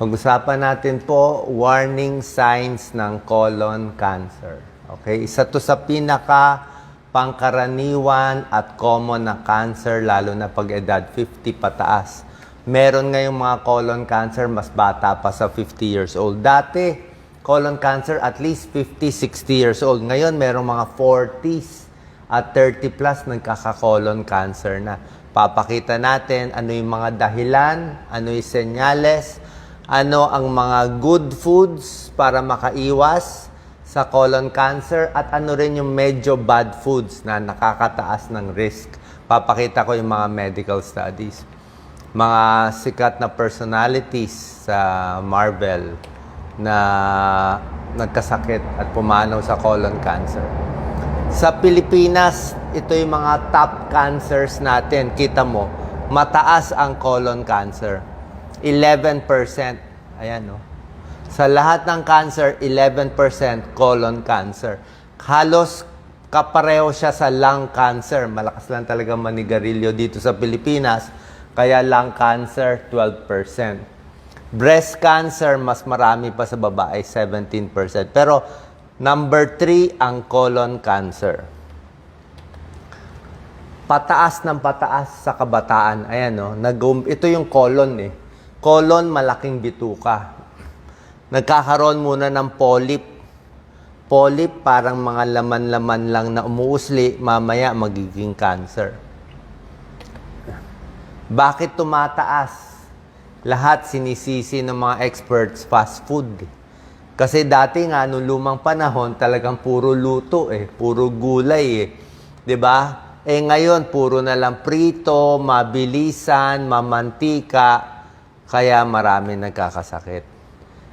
Pag-usapan natin po, warning signs ng colon cancer. Okay? Isa to sa pinaka pangkaraniwan at common na cancer, lalo na pag edad 50 pataas. Meron ngayong mga colon cancer, mas bata pa sa 50 years old. Dati, colon cancer at least 50, 60 years old. Ngayon, merong mga 40s at 30 plus nagkaka-colon cancer na. Papakita natin ano yung mga dahilan, ano yung senyales, ano ang mga good foods para makaiwas sa colon cancer at ano rin yung medyo bad foods na nakakataas ng risk. Papakita ko yung mga medical studies. Mga sikat na personalities sa Marvel na nagkasakit at pumanaw sa colon cancer. Sa Pilipinas, ito yung mga top cancers natin. Kita mo, mataas ang colon cancer. 11%. Ayan, no? Sa lahat ng cancer, 11% colon cancer. Halos kapareho siya sa lung cancer. Malakas lang talaga manigarilyo dito sa Pilipinas. Kaya lung cancer, 12%. Breast cancer, mas marami pa sa babae, 17%. Pero number 3 ang colon cancer. Pataas ng pataas sa kabataan. Ayan, no? Nag ito yung colon eh. Colon, malaking bituka. Nagkakaroon muna ng polyp. Polyp, parang mga laman-laman lang na umuusli, mamaya magiging cancer. Bakit tumataas? Lahat sinisisi ng mga experts fast food. Kasi dati nga, nung lumang panahon, talagang puro luto eh. Puro gulay eh. ba? Eh ngayon, puro na lang prito, mabilisan, mamantika. Kaya marami nagkakasakit.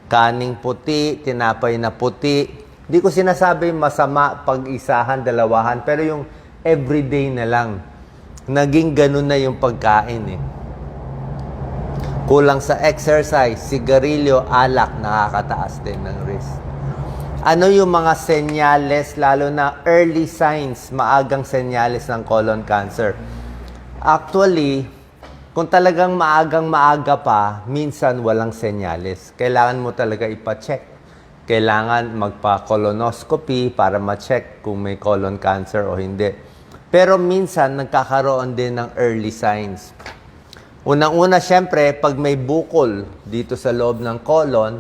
Kaning puti, tinapay na puti. Di ko sinasabi masama pag-isahan, dalawahan. Pero yung everyday na lang. Naging ganun na yung pagkain eh. Kulang sa exercise, sigarilyo, alak, nakakataas din ng risk. Ano yung mga senyales, lalo na early signs, maagang senyales ng colon cancer? Actually, kung talagang maagang maaga pa, minsan walang senyales. Kailangan mo talaga ipacheck. Kailangan magpa-colonoscopy para ma-check kung may colon cancer o hindi. Pero minsan, nagkakaroon din ng early signs. Unang-una, syempre, pag may bukol dito sa loob ng colon,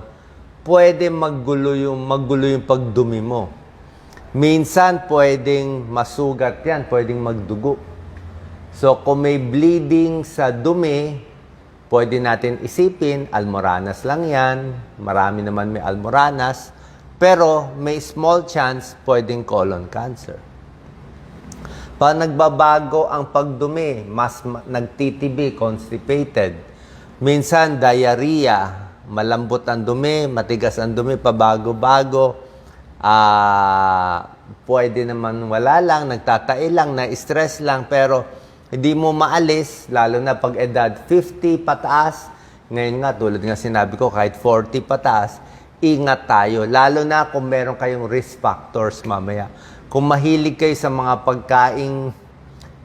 pwede maggulo yung, maggulo yung pagdumi mo. Minsan, pwedeng masugat yan, pwedeng magdugo. So, kung may bleeding sa dumi, pwede natin isipin, almoranas lang yan. Marami naman may almoranas. Pero may small chance pwedeng colon cancer. Pag nagbabago ang pagdumi, mas ma- nagtitibi, constipated. Minsan, diarrhea, malambot ang dumi, matigas ang dumi, pabago-bago. Ah, pwede naman wala lang, nagtatai lang, na-stress lang, pero hindi mo maalis, lalo na pag edad 50 pataas. Ngayon nga, tulad nga sinabi ko, kahit 40 pataas, ingat tayo. Lalo na kung meron kayong risk factors mamaya. Kung mahilig kayo sa mga pagkaing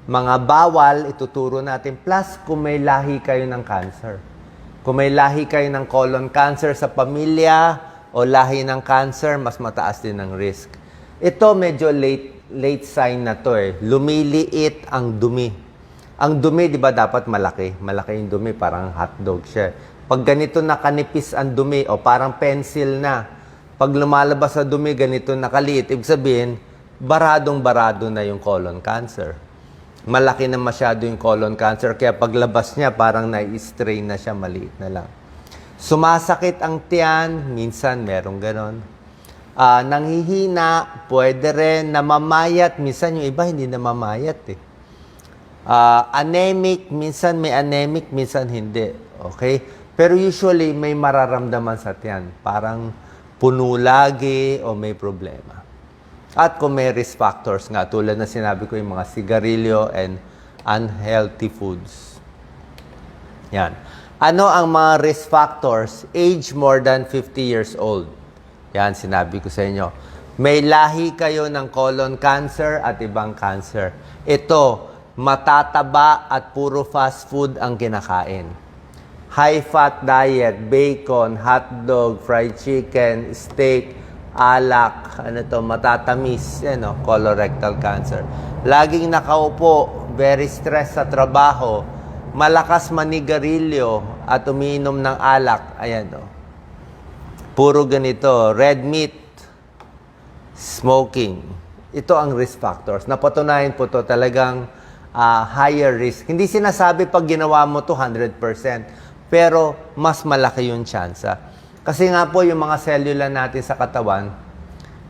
mga bawal, ituturo natin. Plus, kung may lahi kayo ng cancer. Kung may lahi kayo ng colon cancer sa pamilya o lahi ng cancer, mas mataas din ang risk. Ito medyo late late sign na to eh. Lumiliit ang dumi. Ang dumi, di ba, dapat malaki. Malaki yung dumi, parang hotdog siya. Pag ganito nakanipis ang dumi, o parang pencil na, pag lumalabas sa dumi, ganito nakaliit, ibig sabihin, baradong-barado na yung colon cancer. Malaki na masyado yung colon cancer, kaya paglabas niya, parang nai-strain na siya, maliit na lang. Sumasakit ang tiyan, minsan merong ganon. Ah, nanghihina, pwede rin, namamayat, minsan yung iba hindi namamayat eh. Ah, anemic, minsan may anemic, minsan hindi. Okay? Pero usually may mararamdaman sa tiyan. Parang puno lagi o may problema. At kung may risk factors nga, tulad na sinabi ko yung mga sigarilyo and unhealthy foods. Yan. Ano ang mga risk factors? Age more than 50 years old. Yan, sinabi ko sa inyo. May lahi kayo ng colon cancer at ibang cancer. Ito, matataba at puro fast food ang kinakain. high-fat diet, bacon, hotdog, fried chicken, steak, alak, ano to, matatamis, yan o, colorectal cancer. Laging nakaupo, very stressed sa trabaho, malakas manigarilyo at umiinom ng alak, ayan o. Puro ganito, red meat, smoking. Ito ang risk factors. Napatunayan po to talagang ah, higher risk. Hindi sinasabi pag ginawa mo to 100%, pero mas malaki yung tsansa. Kasi nga po yung mga cellula natin sa katawan,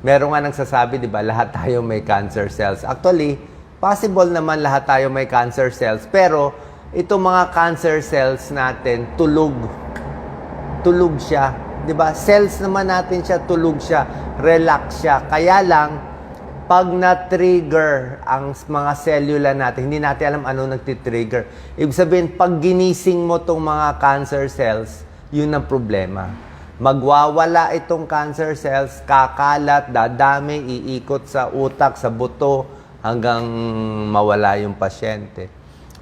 meron nga nagsasabi, di ba, lahat tayo may cancer cells. Actually, possible naman lahat tayo may cancer cells, pero itong mga cancer cells natin, tulog tulog siya. 'Di ba? Cells naman natin siya, tulog siya, relax siya. Kaya lang, pag na-trigger ang mga cellula natin, hindi natin alam ano nagtitrigger. Ibig sabihin, pag ginising mo tong mga cancer cells, yun ang problema. Magwawala itong cancer cells, kakalat, dadami, iikot sa utak, sa buto, hanggang mawala yung pasyente.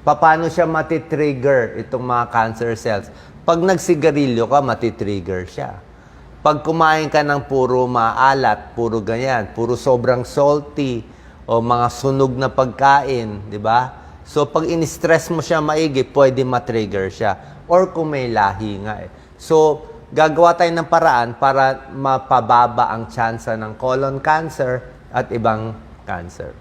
Paano siya matitrigger itong mga cancer cells? Pag nagsigarilyo ka, matitrigger siya. Pag kumain ka ng puro maalat, puro ganyan, puro sobrang salty, o mga sunog na pagkain, di ba? So, pag in-stress mo siya maigi, pwede matrigger siya. Or kung may lahi nga eh. So, gagawa tayo ng paraan para mapababa ang tsansa ng colon cancer at ibang cancer.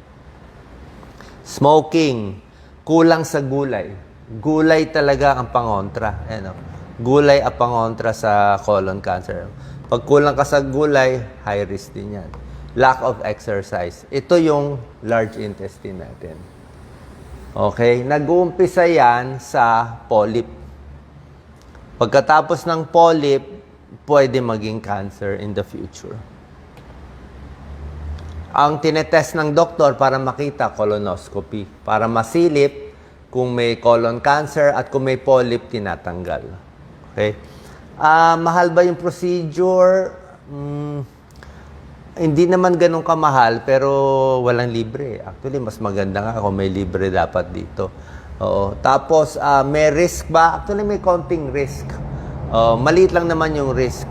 Smoking. Kulang sa gulay. Gulay talaga ang pangontra. Ayan o. Gulay ang pangontra sa colon cancer. Pag kulang ka sa gulay, high risk din yan. Lack of exercise. Ito yung large intestine natin. Okay? Nag-uumpisa yan sa polyp. Pagkatapos ng polyp, pwede maging cancer in the future. Ang tinetest ng doktor para makita colonoscopy, para masilip kung may colon cancer at kung may polyp, tinatanggal. Okay? Ah, mahal ba yung procedure? Mm, hindi naman ganun kamahal, pero walang libre. Actually, mas maganda nga kung may libre dapat dito. Oo. Tapos, ah, may risk ba? Actually, may konting risk. Oh, maliit lang naman yung risk.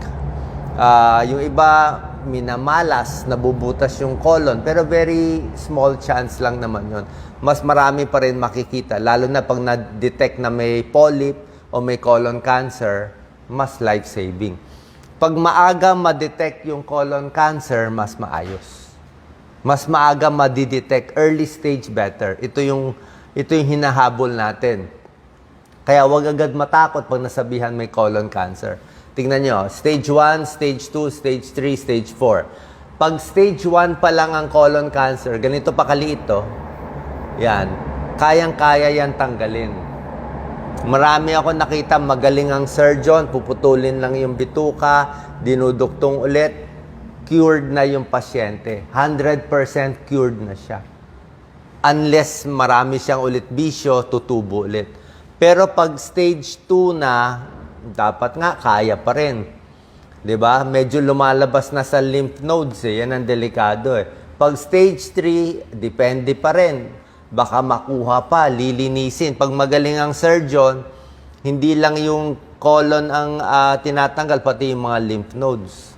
Ah, yung iba, minamalas, nabubutas yung colon. Pero very small chance lang naman yon. Mas marami pa rin makikita. Lalo na pag na-detect na may polyp o may colon cancer, mas life-saving. Pag maaga ma-detect yung colon cancer, mas maayos. Mas maaga ma-detect, early stage better. Ito yung, ito yung hinahabol natin. Kaya wag agad matakot pag nasabihan may colon cancer. Tingnan nyo, stage 1, stage 2, stage 3, stage 4. Pag stage 1 pa lang ang colon cancer, ganito pa kaliit to, yan, kayang-kaya yan tanggalin. Marami ako nakita, magaling ang surgeon, puputulin lang yung bituka, dinuduktong ulit, cured na yung pasyente. 100% cured na siya. Unless marami siyang ulit bisyo, tutubo ulit. Pero pag stage 2 na, dapat nga kaya pa rin. 'Di ba? Medyo lumalabas na sa lymph nodes eh. Yan ang delikado eh. Pag stage 3, depende pa rin. Baka makuha pa, lilinisin. Pag magaling ang surgeon, hindi lang yung colon ang ah, tinatanggal, pati yung mga lymph nodes.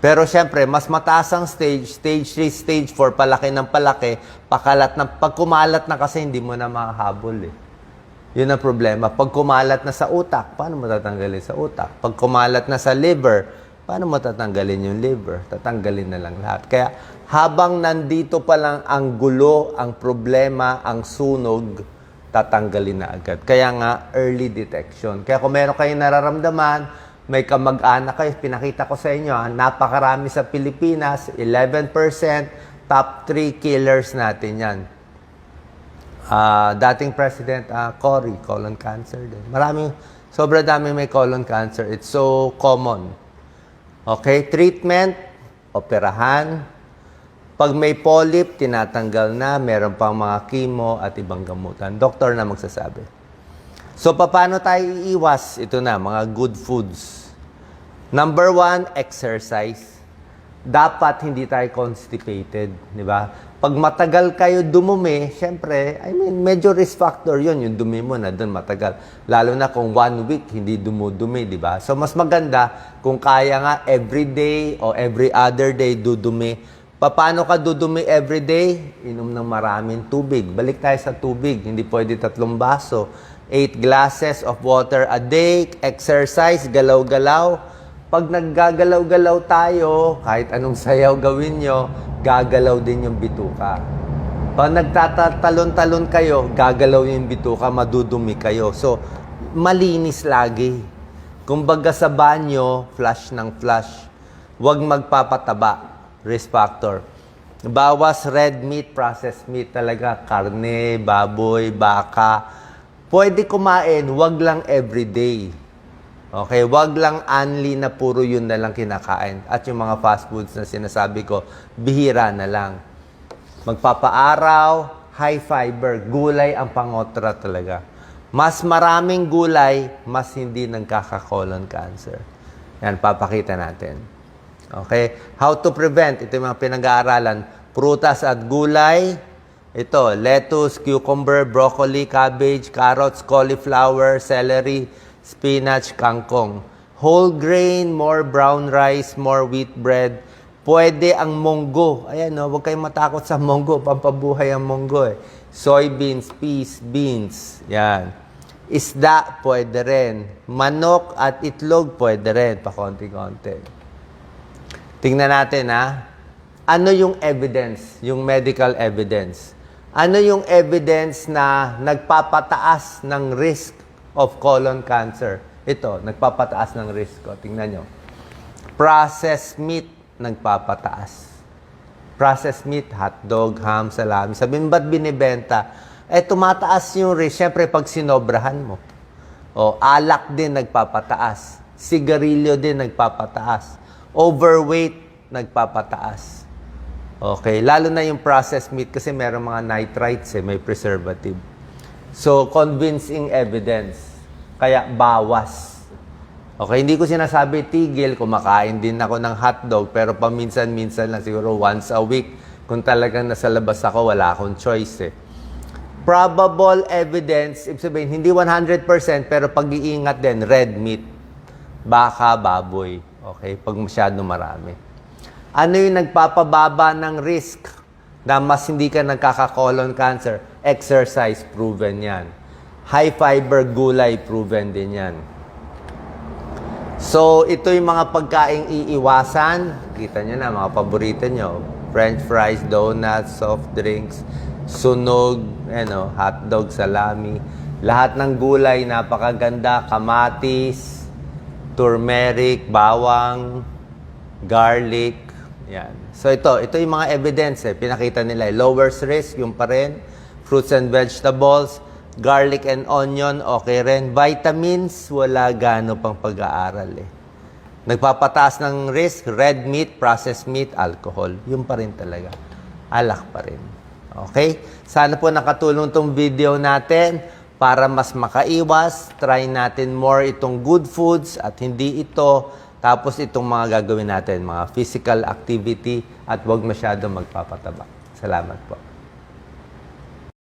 Pero syempre, mas mataas ang stage, stage 3, stage 4, palaki ng palaki, pakalat na, pag kumalat na kasi hindi mo na makahabol eh. Yun ang problema. Pag kumalat na sa utak, paano mo tatanggalin sa utak? Pag kumalat na sa liver, paano mo tatanggalin yung liver? Tatanggalin na lang lahat. Kaya habang nandito pa lang ang gulo, ang problema, ang sunog, tatanggalin na agad. Kaya nga, early detection. Kaya kung meron kayong nararamdaman, may kamag-anak kayo, pinakita ko sa inyo, ha, napakarami sa Pilipinas, 11%, top 3 killers natin yan. Ah, dating President ah, Cory, colon cancer din. Maraming, sobra dami may colon cancer. It's so common. Okay, treatment, operahan. Pag may polyp, tinatanggal na, meron pang mga chemo at ibang gamutan. Doktor na magsasabi. So, paano tayo iiwas? Ito na, mga good foods. Number one, exercise. Dapat hindi tayo constipated, di ba? Pag matagal kayo dumumi, syempre, I mean, medyo risk factor yun, yung dumi mo na doon matagal. Lalo na kung one week, hindi dumudumi, di ba? So, mas maganda kung kaya nga every day o every other day dudumi. Paano ka dudumi every day? Inom ng maraming tubig. Balik tayo sa tubig. Hindi pwede tatlong baso. Eight glasses of water a day. Exercise, galaw-galaw. Pag naggagalaw-galaw tayo, kahit anong sayaw gawin nyo, gagalaw din yung bituka. Pag nagtatatalon-talon kayo, gagalaw yung bituka, madudumi kayo. So, malinis lagi. Kumbaga sa banyo, flush ng flush. Huwag magpapataba. Risk factor. Bawas red meat, processed meat talaga. Karne, baboy, baka. Pwede kumain, wag lang everyday. Okay, wag lang only na puro yun na lang kinakain. At yung mga fast foods na sinasabi ko, bihira na lang. Magpapaaraw, high fiber, gulay ang pangotra talaga. Mas maraming gulay, mas hindi nagkaka-colon cancer. Yan, papakita natin. Okay? How to prevent? Ito yung mga pinag-aaralan. Prutas at gulay. Ito, lettuce, cucumber, broccoli, cabbage, carrots, cauliflower, celery, spinach, kangkong. Whole grain, more brown rice, more wheat bread. Pwede ang monggo. Ayan, no, huwag kayong matakot sa monggo. Pampabuhay ang monggo eh. Soybeans, peas, beans. Yan. Isda, pwede rin. Manok at itlog, pwede rin. Pakonti-konti. Tingnan natin ha. Ano yung evidence, yung medical evidence? Ano yung evidence na nagpapataas ng risk of colon cancer? Ito, nagpapataas ng risk ko. Tingnan nyo. Processed meat, nagpapataas. Processed meat, hotdog, ham, salami. Sabihin, ba't binibenta? Eh, tumataas yung risk. Siyempre, pag sinobrahan mo. O, alak din nagpapataas. Sigarilyo din nagpapataas. Overweight, nagpapataas. Okay, lalo na yung processed meat kasi meron mga nitrites eh, may preservative. So, convincing evidence. Kaya bawas. Okay, hindi ko sinasabi tigil, kumakain din ako ng hotdog, pero paminsan-minsan lang siguro once a week. Kung talagang nasa labas ako, wala akong choice eh. Probable evidence, ibig sabihin, hindi 100% pero pag-iingat din, red meat. Baka, baboy. Okay, pag masyado marami. Ano yung nagpapababa ng risk na mas hindi ka nagkaka-colon cancer? Exercise, proven yan. High fiber gulay, proven din yan. So, ito yung mga pagkaing iiwasan. Kita nyo na, mga paborito nyo. French fries, donuts, soft drinks, sunog, ano, hotdog, salami. Lahat ng gulay, napakaganda. Kamatis, turmeric, bawang, garlic. Yan. So ito, ito yung mga evidence eh. Pinakita nila. eh. Lowers risk, yung pa rin. Fruits and vegetables. Garlic and onion, okay rin. Vitamins, wala gano pang pag-aaral eh. Nagpapataas ng risk, red meat, processed meat, alcohol. Yung pa rin talaga. Alak pa rin. Okay? Sana po nakatulong tong video natin para mas makaiwas. Try natin more itong good foods at hindi ito. Tapos itong mga gagawin natin, mga physical activity at huwag masyado magpapataba. Salamat po.